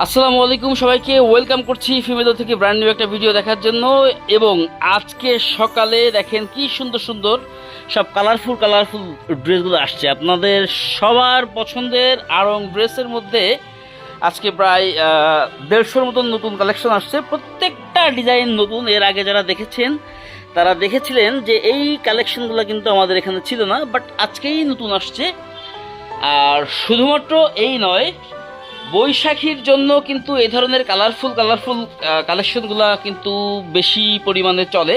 আসসালামু আলাইকুম সবাইকে ওয়েলকাম করছি ফিমেলো থেকে ব্র্যান্ড নিউ একটা ভিডিও দেখার জন্য। এবং আজকে সকালে দেখেন কি সুন্দর সুন্দর সব কালারফুল কালারফুল ড্রেসগুলো আসছে। আপনাদের সবার পছন্দের আরং ড্রেসের মধ্যে আজকে প্রায় দেড়শোর মতন নতুন কালেকশন আসছে। প্রত্যেকটা ডিজাইন নতুন। এর আগে যারা দেখেছেন, তারা দেখেছিলেন যে এই কালেকশনগুলো কিন্তু আমাদের এখানে ছিল না বাট আজকেই নতুন আসছে। আর শুধুমাত্র এই নয় বৈশাখীর জন্য কিন্তু এ ধরনের কালারফুল কালারফুল কালেকশনগুলো কিন্তু বেশি পরিমাণে চলে।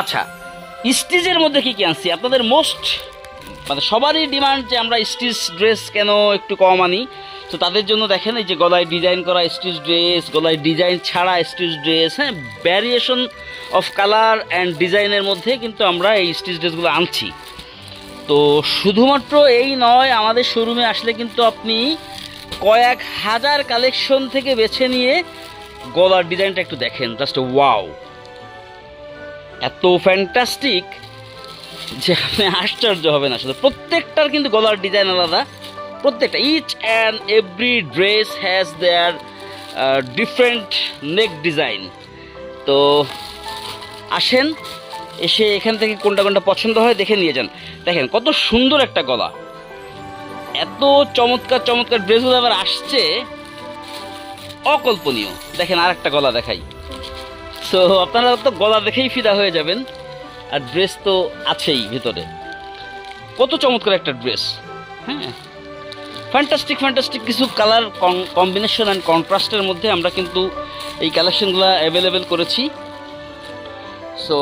আচ্ছা স্টিচের মধ্যে কি কি আনছি? আপনাদের মোস্ট মানে সবারই ডিমান্ড যে আমরা স্টিচ ড্রেস কেন একটু কম আনি? তো তাদের জন্য দেখেন, এই যে গলায় ডিজাইন করা স্টিচ ড্রেস গলায় ডিজাইন ছাড়া স্টিচ ড্রেস হ্যাঁ ভ্যারিয়েশন অফ কালার অ্যান্ড ডিজাইনের মধ্যে কিন্তু আমরা এই স্টিচ ড্রেসগুলো আনছি। তো শুধুমাত্র এই নয়, আমাদের শোরুমে আসলে কিন্তু আপনি কয়েক হাজার কালেকশন থেকে বেছে নিয়ে গলার ডিজাইনটা একটু দেখেন জাস্ট ওয়াও এত ফ্যান্টাস্টিক যে আপনি আশ্চর্য হবেন আসলে। প্রত্যেকটার কিন্তু গলার ডিজাইন আলাদা। প্রত্যেকটা each and every dress has their different neck design তো আসেন, এসে এখান থেকে কোনটা কোনটা পছন্দ হয় দেখে নিয়ে যান। দেখেন কত সুন্দর একটা গলা। এত চমৎকার চমৎকার ড্রেসগুলো আবার আসছে। অকল্পনীয়। দেখেন আর একটা গলা দেখাই। সো আপনারা তো গলা দেখেই ফিদা হয়ে যাবেন। আর ড্রেস তো আছেই ভিতরে। কত চমৎকার একটা ড্রেস হ্যাঁ। ফ্যান্টাস্টিক ফ্যান্টাস্টিক কিছু কালার কম্বিনেশন অ্যান্ড কন্ট্রাস্টের মধ্যে আমরা কিন্তু এই কালেকশনগুলো অ্যাভেলেবেল করেছি। সো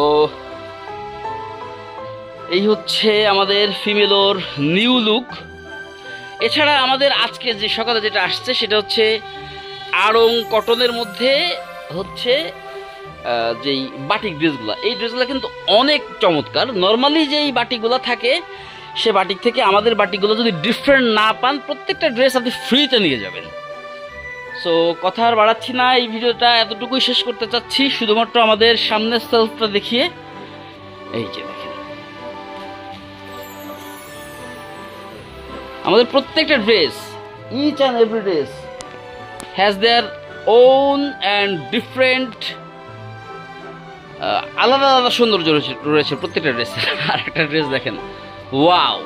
এই হচ্ছে আমাদের ফিমেলোর নিউ লুক এছাড়া আমাদের আজকে যে সকালে যেটা আসছে, সেটা হচ্ছে আড়ং কটনের মধ্যে হচ্ছে যেই বাটিক ড্রেসগুলো। এই ড্রেসগুলো কিন্তু অনেক চমৎকার। নর্মালি যেই বাটিকগুলো থাকে, সে বাটিক থেকে আমাদের বাটিকগুলো যদি ডিফারেন্ট না পান, প্রত্যেকটা ড্রেস আপনি ফ্রিতে নিয়ে যাবেন। সো কথা আর বাড়াচ্ছি না, এই ভিডিওটা এতটুকুই শেষ করতে চাচ্ছি। শুধুমাত্র আমাদের সামনের সেলফটা দেখিয়ে, এই যে দেখেন। আমাদের প্রত্যেকটা dress each and every dress has their own and different আলাদা আলাদা সৌন্দর্য রয়েছে প্রত্যেকটা ড্রেস আর একটা ড্রেস দেখেন ওয়াও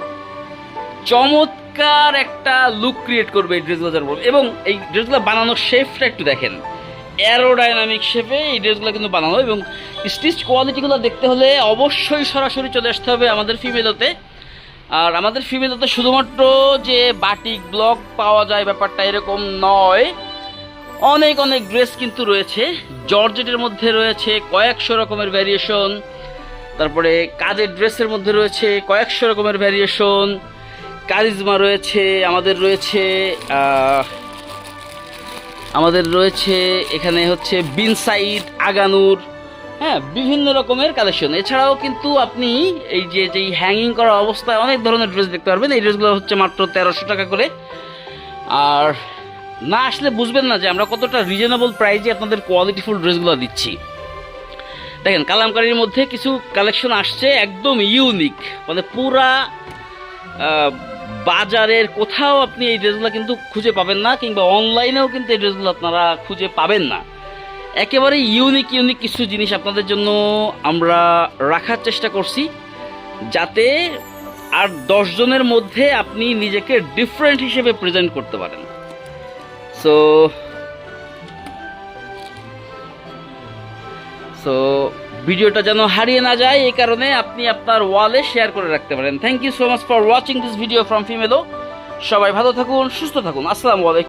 চমৎকার একটা লুক ক্রিয়েট করবে এই ড্রেসগুলো যার। এবং এই ড্রেসগুলো বানানোর শেপটা একটু দেখেন। অ্যারোডাইনামিক শেপে এই ড্রেসগুলো কিন্তু বানানো। এবং স্টিচ কোয়ালিটিগুলো দেখতে হলে অবশ্যই সরাসরি চলে আসতে হবে আমাদের ফিমেলতে আর আমাদের ফিমেলতে শুধুমাত্র যে বাটিক ব্লক পাওয়া যায় ব্যাপারটা এরকম নয়, অনেক অনেক ড্রেস কিন্তু রয়েছে। জর্জেটের মধ্যে রয়েছে কয়েকশো রকমের ভ্যারিয়েশন তারপরে কাজের ড্রেসের মধ্যে রয়েছে কয়েকশো রকমের ভ্যারিয়েশন কারিজমা রয়েছে, আমাদের রয়েছে আমাদের রয়েছে এখানে হচ্ছে বিনসাইড আগানুর হ্যাঁ বিভিন্ন রকমের কালেকশন এছাড়াও কিন্তু আপনি এই যে, যেই হ্যাঙ্গিং করা অবস্থায় অনেক ধরনের ড্রেস দেখতে পারবেন। এই ড্রেসগুলো হচ্ছে মাত্র তেরোশো টাকা করে। আর না আসলে বুঝবেন না যে আমরা কতটা রিজনেবল প্রাইজে আপনাদের কোয়ালিটিফুল ড্রেসগুলো দিচ্ছি। দেখেন, কালামকারির মধ্যে কিছু কালেকশন আসছে একদম ইউনিক মানে পুরা বাজারের কোথাও আপনি এই ড্রেসগুলো কিন্তু খুঁজে পাবেন না, কিংবা অনলাইনেও কিন্তু এই ড্রেসগুলো আপনারা খুঁজে পাবেন না। একেবারে ইউনিক ইউনিক কিছু জিনিস আপনাদের জন্য আমরা রাখার চেষ্টা করছি, যাতে আর দশজনের মধ্যে আপনি নিজেকে ডিফারেন্ট হিসেবে প্রেজেন্ট করতে পারেন। সো সো ভিডিওটা যেন হারিয়ে না যায়, এই কারণে আপনি আপনার ওয়ালে শেয়ার করে রাখতে পারেন। Thank you so much for watching this video from Femelo সবাই ভালো থাকুন, সুস্থ থাকুন। আসসালামু আলাইকুম।